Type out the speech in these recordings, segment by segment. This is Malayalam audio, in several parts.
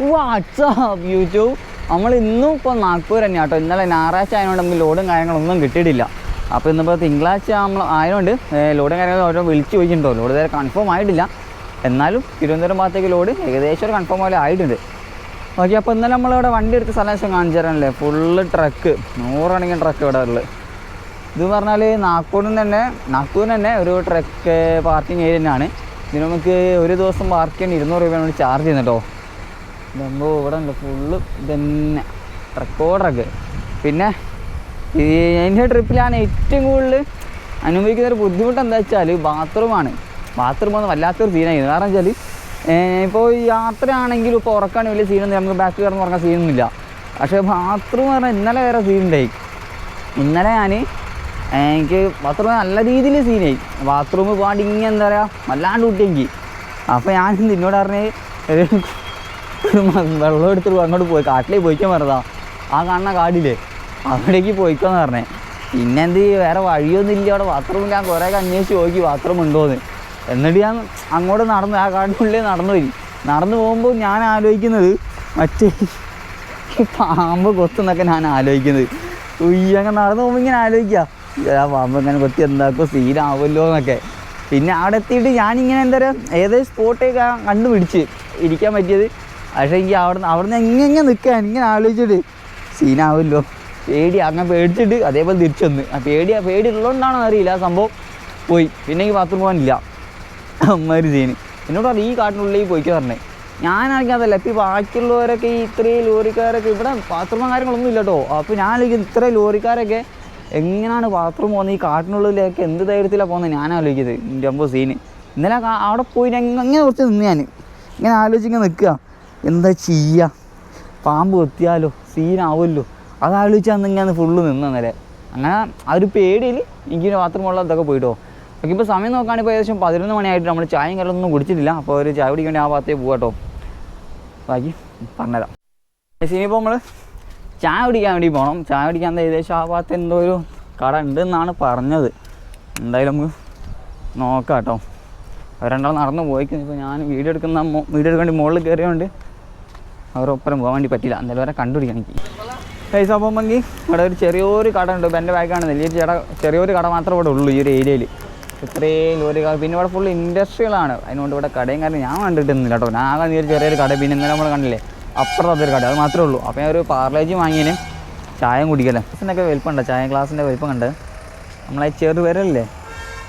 വാട്സാപ്പ് യൂട്യൂബ് നമ്മൾ ഇന്നും ഇപ്പോൾ നാഗ്പൂർ തന്നെയാണ് കേട്ടോ ഇന്നലെ ഞായറാഴ്ച ആയതുകൊണ്ട് നമുക്ക് ലോഡും കാര്യങ്ങളൊന്നും കിട്ടിയിട്ടില്ല. അപ്പോൾ ഇന്നിപ്പോൾ തിങ്കളാഴ്ച നമ്മൾ ആയതുകൊണ്ട് ലോഡും കാര്യങ്ങളും ഓരോ വിളിച്ച് ചോദിച്ചിട്ടുണ്ടോ? ലോഡ് വരെ കൺഫേം ആയിട്ടില്ല. എന്നാലും തിരുവനന്തപുരം ഭാഗത്തേക്ക് ലോഡ് ഏകദേശം ഒരു കൺഫേം പോലെ ആയിട്ടുണ്ട്. ഓക്കെ അപ്പോൾ ഇന്നലെ നമ്മളിവിടെ വണ്ടി എടുത്ത സ്ഥലം കാണിച്ചു തരാനല്ലേ ഫുള്ള് ട്രക്ക് നൂറണങ്ങിയ ട്രക്ക് ഇവിടെ ഉള്ളത്. ഇത് പറഞ്ഞാൽ നാഗ്പൂരിൽ തന്നെ നാഗ്പൂരിൽ തന്നെ ഒരു ട്രക്ക് പാർക്കിംഗ് ഏരിയ തന്നെയാണ്. ഇതിന് നമുക്ക് ഒരു ദിവസം പാർക്ക് ചെയ്യാൻ ഇരുന്നൂറ് രൂപയാണ് ചാർജ് ചെയ്യുന്നത് കേട്ടോ. ഇതാകുമ്പോൾ ഇവിടെ ഉണ്ട് ഫുള്ള് ഇതന്നെ റെക്കോർഡറൊക്കെ പിന്നെ ഈ എന്റെ ട്രിപ്പിലാണ് ഏറ്റവും കൂടുതൽ അനുഭവിക്കുന്ന ഒരു ബുദ്ധിമുട്ട് എന്താ വെച്ചാൽ ബാത്റൂമാണ്. ബാത്റൂം ഒന്നും വല്ലാത്തൊരു സീനായിരുന്നു കാരണം വെച്ചാൽ ഇപ്പോൾ യാത്രയാണെങ്കിലും ഇപ്പോൾ ഉറക്കാണ് വലിയ സീനൊന്നും നമുക്ക് ബാക്ക് കിടന്ന് ഉറങ്ങാൻ സീനൊന്നുമില്ല പക്ഷേ ബാത്റൂം പറഞ്ഞാൽ ഇന്നലെ വേറെ സീനുണ്ടായി ഇന്നലെ ഞാൻ എനിക്ക് ബാത്റൂം നല്ല രീതിയിൽ സീനായി ബാത്റൂം പോകാണ്ട് ഇങ്ങനെ എന്താ പറയുക വല്ലാണ്ട് കുട്ടിയെങ്കിൽ അപ്പോൾ ഞാൻ നിന്നോട് പറഞ്ഞ് വെള്ളം എടുത്തിട്ട് അങ്ങോട്ട് പോയി കാട്ടിലേക്ക് പോയിക്കാൻ പറഞ്ഞതാ. ആ കാണുന്ന കാടില്ലേ? അവിടേക്ക് പോയിക്കോന്ന് പറഞ്ഞേ. പിന്നെ എന്ത് വേറെ വഴിയൊന്നും ഇല്ല അവിടെ. ബാത്റൂം ഞാൻ കുറേ അന്വേഷിച്ച് നോക്കി ബാത്റൂം ഉണ്ടോന്ന്. എന്നിട്ട് ഞാൻ അങ്ങോട്ട് നടന്നു. ആ കാടിനുള്ളിൽ നടന്നു പോയി. നടന്നു പോകുമ്പോൾ ഞാൻ ആലോചിക്കുന്നത് മറ്റേ പാമ്പ് കൊത്തുന്നൊക്കെ ഞാൻ ആലോചിക്കുന്നത്. ഉയ്യ അങ്ങനെ നടന്നു പോകുമ്പോൾ ഇങ്ങനെ ആലോചിക്കുക ആ പാമ്പ് ഇങ്ങനെ കൊത്തി എന്താക്കോ സീനാവുമല്ലോ എന്നൊക്കെ പിന്നെ അവിടെ എത്തിയിട്ട് ഞാനിങ്ങനെ എന്താ പറയുക ഏതൊരു സ്പോട്ടേക്ക് കണ്ടുപിടിച്ച് ഇരിക്കാൻ പറ്റിയത്. പക്ഷേ എനിക്ക് അവിടെ നിന്ന് എങ്ങനെ നിൽക്കാൻ ഇങ്ങനെ ആലോചിച്ചിട്ട് സീനാവില്ലോ. പേടി. അങ്ങനെ പേടിച്ചിട്ട് അതേപോലെ തിരിച്ചു വന്ന്. ആ പേടി ആ പേടി ഉള്ളതുകൊണ്ടാണോ അറിയില്ല. ആ സംഭവം പോയി. പിന്നെ എനിക്ക് ബാത്റൂം പോകാനില്ല. അമ്മൊരു സീന്. എന്നോട് പറഞ്ഞു ഈ കാട്ടിനുള്ളിൽ പോയിക്കോ പറഞ്ഞേ. ഞാനാണെങ്കിൽ അതല്ല ഇപ്പം ഈ ബാക്കിയുള്ളവരൊക്കെ ഈ ഇത്രയും ലോറിക്കാരൊക്കെ ഇവിടെ ബാത്റൂമും കാര്യങ്ങളൊന്നും ഇല്ല കേട്ടോ അപ്പോൾ ഞാൻ ആലോചിക്കും ഇത്രയും ലോറിക്കാരൊക്കെ എങ്ങനെയാണ് ബാത്റൂം പോകുന്നത്? ഈ കാട്ടിനുള്ളിലേക്ക് എന്ത് ധൈര്യത്തിലാണ് പോകുന്നത്? ഞാൻ ആലോചിക്കുന്നത്. അമ്പോൾ സീന്. ഇന്നലെ അവിടെ പോയി ഞാൻ ഇങ്ങനെ കുറച്ച് നിന്ന് ഞാൻ. ഇങ്ങനെ ആലോചിക്കാൻ നിൽക്കുക. എന്താ ചെയ്യുക പാമ്പ് കൊത്തിയാലോ? സീനാവുമല്ലോ? അന്ന് ഇങ്ങനെ ഫുള്ള് നിന്നേരെ അങ്ങനെ ആ ഒരു പേടിയിൽ എനിക്ക് ബാത്റൂമുള്ള ഇതൊക്കെ പോയിട്ടോ. ഓക്കെ ഇപ്പോൾ സമയം നോക്കുകയാണെങ്കിൽ ഏകദേശം പതിനൊന്ന് മണിയായിട്ട് നമ്മൾ ചായയും കല്ലൊന്നും കുടിച്ചിട്ടില്ല. അപ്പോൾ ഒരു ചായ കുടിക്കാൻ വേണ്ടി ആ ഭാഗത്തേ പോകാട്ടോ ബാക്കി പറഞ്ഞുതരാം. ഇനിയിപ്പോൾ നമ്മൾ ചായ കുടിക്കാൻ വേണ്ടി പോകണം ചായ കുടിക്കാൻ ഏകദേശം ആ ഭാഗത്ത് എന്തോ ഒരു കട ഉണ്ട് എന്നാണ് പറഞ്ഞത്. എന്തായാലും നമുക്ക് നോക്കാം കേട്ടോ. അവർ രണ്ടാളും നടന്ന് പോയിക്കുന്നു ഇപ്പോൾ ഞാൻ വീഡിയോ എടുക്കുന്ന വീഡിയോ എടുക്കേണ്ടി മുകളിൽ കയറിയോണ്ട് അവരൊപ്പരം പോകാൻ വേണ്ടി പറ്റില്ല എന്തായാലും അവരെ കണ്ടുപിടിക്കണം എനിക്ക്. പൈസ പോകുമ്പോൾ ഇവിടെ ഒരു ചെറിയൊരു കട ഉണ്ട്. എന്റെ ബാഗാണ് വലിയൊരു ചട ചെറിയൊരു കട മാത്രമേ ഇവിടെ ഉള്ളൂ ഈ ഒരു ഏരിയയിൽ ഇത്രയും ഒരു കാർ പിന്നെ ഇവിടെ ഫുൾ ഇൻഡസ്ട്രികളാണ് അതിനുകൊണ്ട് ഇവിടെ കടയും കാര്യം ഞാൻ കണ്ടിട്ടൊന്നുമില്ല കേട്ടോ. ഞാൻ ആകെ ഒരു ചെറിയൊരു കട. പിന്നെ ഇന്നലെ നമ്മൾ കണ്ടില്ലേ? അപ്പുറത്ത് അതൊരു കട. അത് മാത്രമേ ഉള്ളൂ. അപ്പോൾ ഞാൻ ഒരു പാർലേജ് വാങ്ങിയതിന് ചായം കുടിക്കല്ലേ? ഗ്ലാസിന്റെ വലിപ്പമുണ്ട്. ചായ ഗ്ലാസിന്റെ വലിപ്പം കണ്ട്. നമ്മളെ ചെറുപേരല്ലേ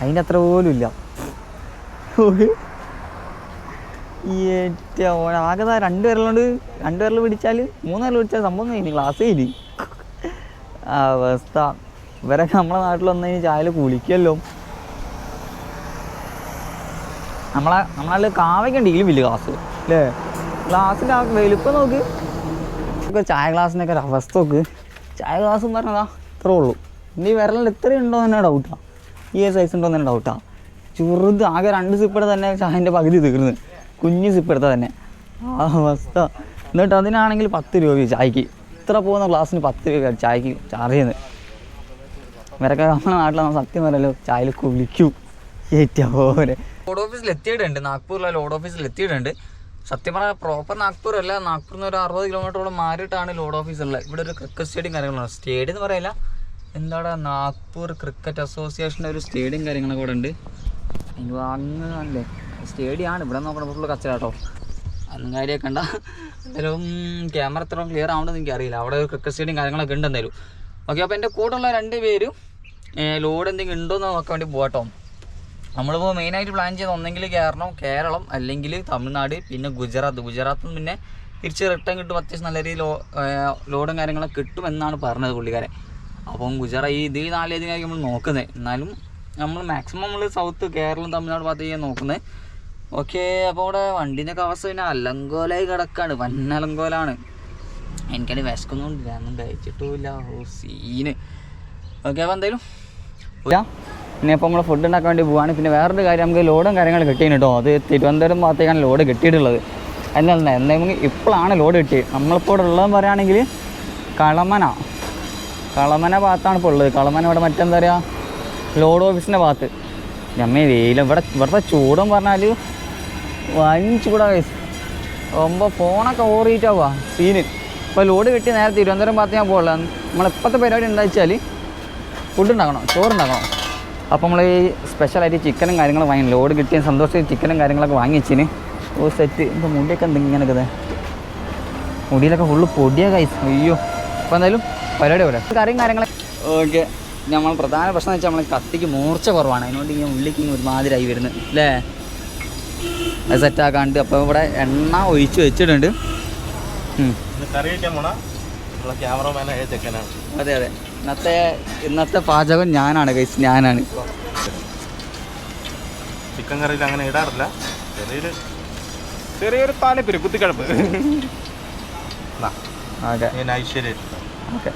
അതിന്റെ അത്ര പോലും ഇല്ല. ഏറ്റവും ആകെ രണ്ട് പേരിലുണ്ട് രണ്ട് പേരിൽ പിടിച്ചാൽ മൂന്ന് പേരിൽ പിടിച്ചാൽ സംഭവം കഴിഞ്ഞു. ക്ലാസ് കഴിഞ്ഞു. അവസ്ഥ. ഇവരൊക്കെ നമ്മളെ നാട്ടിൽ വന്നു കഴിഞ്ഞാൽ ചായയിൽ കുളിക്കല്ലോ. നമ്മളെ നമ്മളെ കാവയ്ക്കുണ്ടെങ്കിലും വലിയ ക്ലാസ് അല്ലേ? ക്ലാസ്സിന്റെ ആ വലുപ്പം നോക്ക്. ഒക്കെ ചായ ഗ്ലാസിന്റെ ഒരു അവസ്ഥ നോക്ക്. ചായ ഗ്ലാസ് എന്ന് പറഞ്ഞതാ ഇത്രേ ഉള്ളൂ. ഇനി വിരലിൽ ഇത്ര ഉണ്ടോ എന്ന് ഡൗട്ടാണ് ഈ സൈസ് ഉണ്ടോ എന്ന് ഡൗട്ടാണ് ചെറുത് ആകെ രണ്ട് സിപ്പിടെ തന്നെ ചായന്റെ പകുതി തീർന്ന്. കുഞ്ഞ് സിപ്പ് എടുത്താൽ തന്നെ. ആ അവസ്ഥ. എന്നിട്ട് അതിനാണെങ്കിൽ പത്ത് രൂപ ചായക്ക്. ഇത്ര പോകുന്ന ക്ലാസ്സിന് പത്ത് രൂപ ചായക്ക് ചാർജ് ചെയ്യുന്നത്. ഇവരൊക്കെ നമ്മുടെ നമ്മൾ സത്യം പറയല്ലോ ചായയിൽ കുളിക്കും ഏറ്റവും പോലെ ലോഡ് ഓഫീസിൽ എത്തിയിട്ടുണ്ട്. നാഗ്പൂരിലെ ലോഡ് ഓഫീസിൽ എത്തിയിട്ടുണ്ട്. സത്യം പറഞ്ഞാൽ പ്രോപ്പർ നാഗ്പൂർ അല്ല നാഗ്പൂരിൽ നിന്ന് ഒരു അറുപത് കിലോമീറ്ററോളം മാറിയിട്ടാണ് ലോഡ് ഓഫീസ് ഉള്ളത് ഇവിടെ ഒരു ക്രിക്കറ്റ് സ്റ്റേഡിയം കാര്യങ്ങളാണ്. സ്റ്റേഡിയം എന്ന് പറയില്ല. എന്താണ് നാഗ്പൂർ ക്രിക്കറ്റ് അസോസിയേഷന്റെ ഒരു സ്റ്റേഡിയം കാര്യങ്ങളൊക്കെ ഇവിടെ ഉണ്ട്. അങ്ങ് അല്ലേ സ്റ്റേഡിയം ആണ് ഇവിടെ നോക്കണം ഫുള്ള് കച്ചറ കേട്ടോ അന്നും കാര്യമൊക്കെ ഉണ്ട എന്തായാലും ക്യാമറ എത്ര ക്ലിയർ ആവണമെന്ന് എനിക്കറിയില്ല. അവിടെ ഒരു ക്രിക്കറ്റ് സ്റ്റേഡിയം കാര്യങ്ങളൊക്കെ ഉണ്ട് എന്തായാലും ഓക്കെ അപ്പോൾ എന്റെ കൂടെയുള്ള രണ്ട് പേരും ലോഡ് എന്തെങ്കിലും ഉണ്ടോ എന്ന് നോക്കാൻ വേണ്ടി പോകട്ടോ നമ്മളിപ്പോൾ മെയിനായിട്ട് പ്ലാൻ ചെയ്യുന്നത് ഒന്നെങ്കിൽ കേരളം കേരളം അല്ലെങ്കിൽ തമിഴ്നാട് പിന്നെ ഗുജറാത്ത്. ഗുജറാത്തിൽ പിന്നെ തിരിച്ച് റിട്ടേൺ കിട്ടും. അത്യാവശ്യം നല്ല രീതിയിൽ ലോഡും കാര്യങ്ങളൊക്കെ കിട്ടുമെന്നാണ് പറഞ്ഞത് പുള്ളിക്കാരൻ. അപ്പം ഗുജറാ ഈ ഇത് നാലേതിനായിരിക്കും നമ്മൾ നോക്കുന്നത്? എന്നാലും നമ്മൾ മാക്സിമം നമ്മൾ സൗത്ത് കേരളം തമിഴ്നാട് ഭാഗത്ത് ചെയ്യാൻ നോക്കുന്നത്. ഓക്കെ അപ്പോൾ ഇവിടെ വണ്ടീന്റെ കവസ് പിന്നെ അലങ്കോലായി കിടക്കാണ്. വൻ അലങ്കോലാണ്. എനിക്കത് വിശക്കൊന്നുമില്ല ഒന്നും കഴിച്ചിട്ടുമില്ല. ഓ സീന്. ഓക്കെ അപ്പോൾ എന്തായാലും പിന്നെ ഇപ്പോൾ നമ്മൾ ഫുഡ് ഉണ്ടാക്കാൻ വേണ്ടി പോവാണ്. പിന്നെ വേറൊരു കാര്യം നമുക്ക് ലോഡും കാര്യങ്ങളും കിട്ടിയാണ് കേട്ടോ. അത് തിരുവനന്തപുരം ഭാഗത്തേക്കാണ് ലോഡ് കിട്ടിയിട്ടുള്ളത്. എന്നല്ല എന്തെങ്കിലും ഇപ്പോഴാണ് ലോഡ് കിട്ടിയത്. നമ്മളിപ്പോൾ ഇവിടെ ഉള്ളതെന്ന് പറയുകയാണെങ്കിൽ കളമന. കളമന ഭാഗത്താണ് ഇപ്പോൾ ഉള്ളത്. കളമന ഇവിടെ മറ്റെന്താ പറയുക? ലോഡ് ഓഫീസിന്റെ ഭാഗത്ത്. ഞമ്മ വെയിലും. ഇവിടെ ഇവിടുത്തെ ചൂടും പറഞ്ഞാൽ വൻ കൂടെ guys. ഒമ്പ ഫോണൊക്കെ ഓറിയിട്ടാവുക സീന്. ഇപ്പോൾ ലോഡ് കിട്ടി നേരെ തിരുവനന്തപുരം ഭാഗത്ത് ഞാൻ പോകില്ല നമ്മളിപ്പോഴത്തെ പരിപാടി എന്താ വെച്ചാൽ ഫുഡ് ഉണ്ടാക്കണം ചോറ് ഉണ്ടാക്കണം. അപ്പോൾ നമ്മൾ ഈ സ്പെഷ്യലായിട്ട് ചിക്കനും കാര്യങ്ങളും വാങ്ങി ലോഡ് കിട്ടിയ സന്തോഷം ചിക്കനും കാര്യങ്ങളൊക്കെ വാങ്ങിച്ചിന്. ഓ സെറ്റ് ഇപ്പോൾ മുടിയൊക്കെ എന്തെങ്കിലും ഇങ്ങനെ മുടിയിലൊക്കെ ഫുള്ള് പൊടിയാ കൈസ് അയ്യോ. അപ്പോൾ എന്തായാലും പരിപാടി പോലെ. കറിയും കാര്യങ്ങളൊക്കെ ഓക്കെ. നമ്മൾ പ്രധാന പ്രശ്നം എന്ന് വെച്ചാൽ നമ്മൾ കത്തിക്ക് മൂർച്ച കുറവാണ്. അതിനോണ്ട് ഇങ്ങനെ ഉള്ളിക്ക് ഇങ്ങനെ ഒരുമാതിരായി വരുന്നത് അല്ലേ സെറ്റാക്കാണ്ട് അപ്പോൾ ഇവിടെ എണ്ണ ഒഴിച്ച് വെച്ചിട്ടുണ്ട്. അതെ അതെ. ഇന്നത്തെ ഇന്നത്തെ പാചകം ഞാനാണ് കൈസ് ഞാനാണ്. ചിക്കൻ കറിയിൽ അങ്ങനെ ഇടാറില്ല. ചെറിയൊരു ചെറിയൊരു ഐശ്വര്യല്ലേ നമ്മുടെ ഓക്കെ.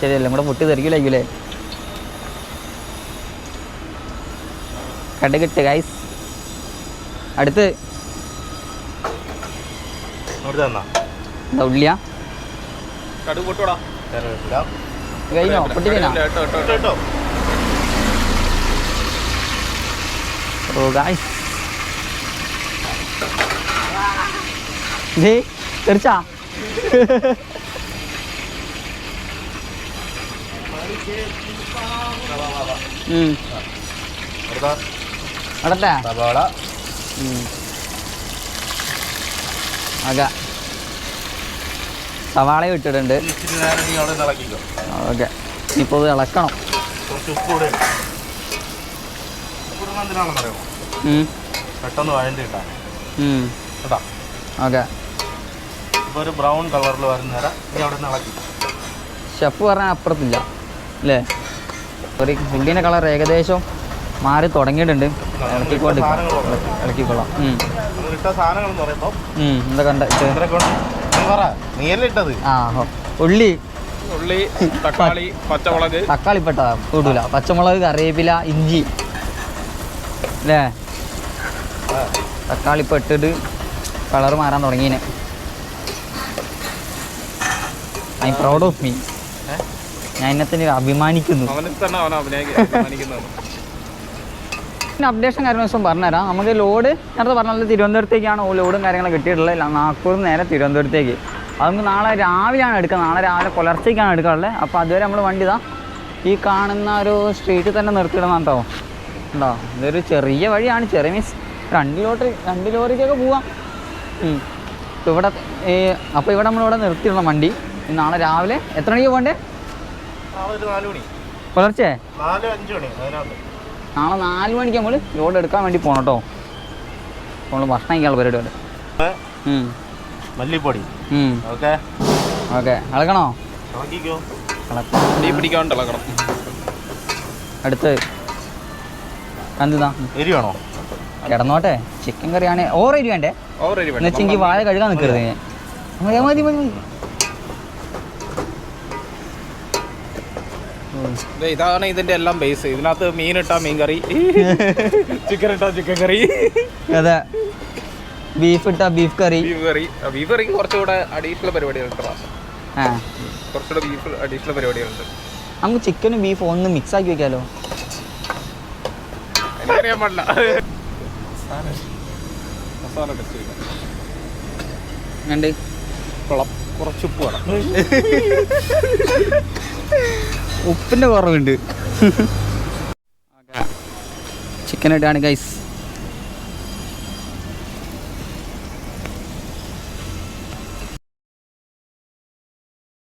ശരി എല്ലാം കൂടെ പൊട്ടി തെറിക്കില്ലായിരിക്കൂലേ കണ്ടുകിട്ട് ഗൈസ് അടുത്ത്. ഉള്ളിയാ? കഴിഞ്ഞോ? പൊട്ടി കഴിഞ്ഞോ. ഓ ഗൈസ് ദേ തെറിച്ചാ? അടട്ടെ സവാള. അക സവാളയും ഇട്ടിട്ടുണ്ട്. ഓക്കെ. ഇപ്പോൾ ഇത് ഇളക്കണം. ഇളക്കി ഷെഫ് പറഞ്ഞാൽ അപ്പുറത്തില്ല. അല്ലേ? ഒരു പുല്ലിന്റെ കളർ ഏകദേശം മാറി തുടങ്ങിയിട്ടുണ്ട്. ഇളക്കിക്കൊണ്ട് ഇളക്കിക്കൊള്ളാം. എന്താ കണ്ട ഉള്ളി. ഉള്ളി തക്കാളി പച്ചമുളക്. തക്കാളി പെട്ട കൂട്ടൂല പച്ചമുളക് കറിവേപ്പില ഇഞ്ചി. അല്ലേ തക്കാളി പെട്ടിട്ട് ഇട്ടിട്ട് കളർ മാറാൻ തുടങ്ങിനെ. I proud of me? ഞാൻ എന്നെ അഭിമാനിക്കുന്നു. അവനെ തന്നെ പിന്നെ അപ്ഡേഷൻ കാര്യങ്ങൾ ദിവസം പറഞ്ഞുതരാം. നമുക്ക് ലോഡ് നേരത്തെ പറഞ്ഞത് തിരുവനന്തപുരത്തേക്കാണ് ലോഡും കാര്യങ്ങളും കിട്ടിയിട്ടുള്ളത്. നാഗ്പൂർ നേരെ തിരുവനന്തപുരത്തേക്ക്. അത് നമുക്ക് നാളെ രാവിലെയാണ് എടുക്കുന്നത് നാളെ രാവിലെ പുലർച്ചയ്ക്കാണ് എടുക്കാറുള്ളത് അപ്പോൾ അതുവരെ നമ്മൾ വണ്ടി ഇതാ ഈ കാണുന്ന ഒരു സ്ട്രീറ്റിൽ തന്നെ നിർത്തിയിടണം കേട്ടോ ഉണ്ടോ? ഇതൊരു ചെറിയ വഴിയാണ്. ചെറിയ മീൻസ് രണ്ട് ലോട്ടറി രണ്ട് ലോറിക്കൊക്കെ പോവാം. ഇവിടെ ഈ അപ്പോൾ ഇവിടെ നമ്മളിവിടെ നിർത്തിയിടണം വണ്ടി നാളെ രാവിലെ എത്ര മണിക്ക് പോകണ്ടേ? പുലർച്ചെ? നാല് അഞ്ച് മണി നാളെ നാല് മണിക്ക് നമ്മൾ ലോഡ് എടുക്കാൻ വേണ്ടി പോകണം കേട്ടോ നമ്മൾ ഭക്ഷണം കഴിക്കാനുള്ള. മല്ലിപ്പൊടി. ഉം. ഓക്കെ. തീ പിടിക്കാണ്ട് ഇളക്കണം. അടുത്ത്. എന്തിനാ എരിവാണോ കിടന്നോട്ടെ. ചിക്കൻ കറിയാണ്. ഓവർ എരി വേണ്ടേ. ഓൾറെഡി എന്നുവെച്ചെങ്കിൽ വാഴ കഴുകാൻ നിൽക്കരുത് മതി മതി മതി. ഇതാണ് ഇതിന്റെ എല്ലാം ബേസ് ഇതിനകത്ത് മീൻ ഇട്ടാ മീൻ കറി. ചിക്കൻ ഇട്ടാ ചിക്കൻ കറി. അതെ. ബീഫ് ഇട്ടാ ബീഫ് കറി. ബീഫ് കറി. ബീഫ് കറിക്ക് കുറച്ചുകൂടെ അഡീഷണൽ പരിപാടികളുണ്ട് കുറച്ചുകൂടെ ബീഫ് അഡീഷണൽ പരിപാടികളുണ്ട്. നമുക്ക് ചിക്കനും ബീഫും ഒന്ന് മിക്സ് ആക്കി വെക്കാലോ? എനിക്കറിയാൻ പാടില്ല. മസാല കുറച്ച് ഉപ്പ് വേണം. ഉപ്പിന്റെ കുറവുണ്ട്. ചിക്കൻ ഇടുകയാണ് ഗൈസ്